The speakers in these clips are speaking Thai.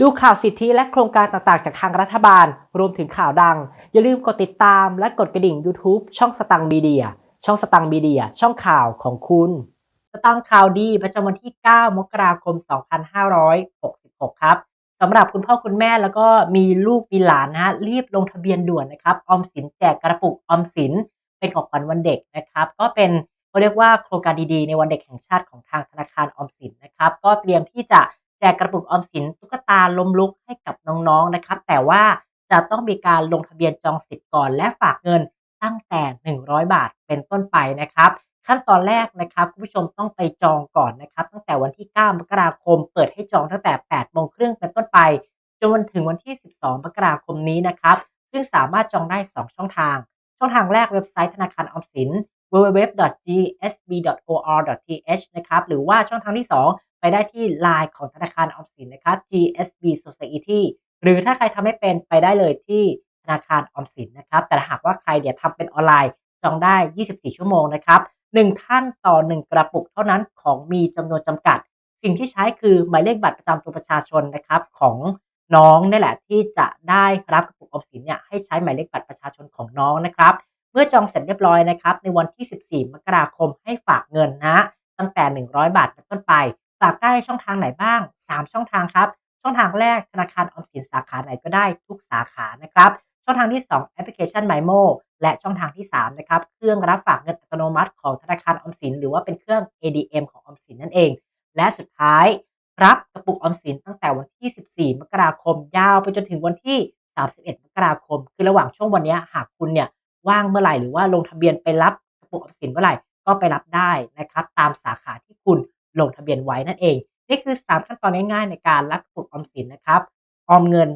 ดูข่าวสิทธิและโครงการต่างๆ จากทางรัฐบาล รวมถึงข่าวดัง อย่าลืมกดติดตามและกดกระดิ่ง YouTube ช่องสตังมีเดีย ช่องสตังมีเดีย ช่องข่าวของคุณสตังข่าวดีประจำวันที่ 9 มกราคม 2566 ครับสำหรับคุณพ่อคุณแม่แล้วก็มีลูกมีหลานนะฮะรีบลงทะเบียนด่วนนะครับออมสินแจกกระปุกออมสินเป็นของขวัญวันเด็กนะครับ ก็เป็นเขาเรียกว่าโครงการดีๆ ในวันเด็กแห่งชาติของทางธนาคารออมสินนะครับ ก็เตรียมที่จะ แจกกระปุกออมสินตุ๊กตาลมลุกให้กับน้องๆนะครับ แต่ว่าจะต้องมีการลงทะเบียนจองสิทธิ์ก่อนและฝากเงินตั้งแต่ 100 บาทเป็นต้นไปนะครับ ขั้นตอนแรกนะครับคุณผู้ชมต้องไปจองก่อนนะครับ ตั้งแต่วันที่ 9 มกราคม เปิดให้จองตั้งแต่ 8 โมงครึ่งเป็นต้นไป จนถึงวันที่ 12 มกราคมนี้นะครับ ซึ่งสามารถจองได้ 2 ช่องทาง ช่องทางแรกเว็บไซต์ธนาคารออมสิน www.gsb.or.th นะครับ หรือว่าช่องทางที่ 2 ไปได้ที่ Line ของธนาคารออมสินนะครับ GSB Society หรือถ้าใครทำไม่เป็นไปได้เลยที่ธนาคารออมสินนะครับ แต่หากว่าใครเดี๋ยวทำเป็นออนไลน์จองได้ 24 ชั่วโมงนะครับ1ท่านต่อ 1 กระปุกเท่านั้นของมีจำนวนจำกัด สิ่งที่ใช้คือหมายเลขบัตรประจำตัวประชาชนนะครับของน้องนี่แหละที่จะได้รับกระปุกออมสินเนี่ยให้ใช้หมายเลขบัตรประชาชนของน้องนะครับ เมื่อจองเสร็จเรียบร้อยนะครับ ในวันที่ 14 มกราคมให้ฝากเงินนะ ตั้งแต่ 100 บาทเป็นต้นไป ฝากได้ช่องทางไหนบ้าง 3 ช่องทางครับ ช่องทางแรกธนาคารออมสินสาขาไหนก็ได้ทุกสาขานะครับ ช่องทางที่ 2 แอปพลิเคชัน MyMo และช่องทางที่ 3 นะครับ เครื่องรับฝากเงินอัตโนมัติของธนาคารออมสิน หรือว่าเป็นเครื่อง ADM ของออมสินนั่นเอง และสุดท้าย รับกระปุกออมสินตั้งแต่วันที่ 14 มกราคม ยาวไปจนถึงวันที่ 31 มกราคม คือระหว่างช่วงวันนี้หากคุณเนี่ยว่างเมื่อไหร่หรือว่าลงทะเบียนไปรับกระปุกออมสินเมื่อไหร่ก็ไปรับได้นะครับ ตามสาขาที่คุณ ลงทะเบียนไว้นั่นเอง นี่คือ 3 ขั้นตอนง่ายๆ ในการรับกระปุกออมสินนะครับ ออมเงิน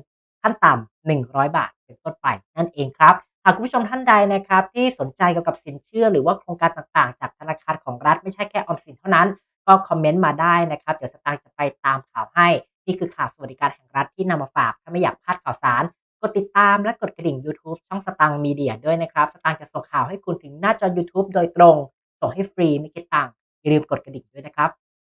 ขั้นต่ำ100 บาท เป็นต้นไปนั่นเองครับ หากคุณผู้ชมท่านใดนะครับที่สนใจเกี่ยวกับสินเชื่อหรือว่าโครงการต่างๆ จากธนาคารของรัฐไม่ใช่แค่ออมสินเท่านั้น ก็คอมเมนต์มาได้นะครับ เดี๋ยวสตางค์จะไปตามข่าวให้ นี่คือข่าวสวัสดิการแห่งรัฐที่นำมาฝาก ถ้าไม่อยากพลาดข่าวสารกดติดตามและกดกระดิ่ง YouTube ช่องสตางค์มีเดียด้วยนะครับ สตางค์จะส่งข่าวให้คุณถึงหน้าจอ YouTube โดยตรง ส่งให้ฟรีไม่คิดตังค์อย่าลืมกดกระดิ่งด้วยนะครับ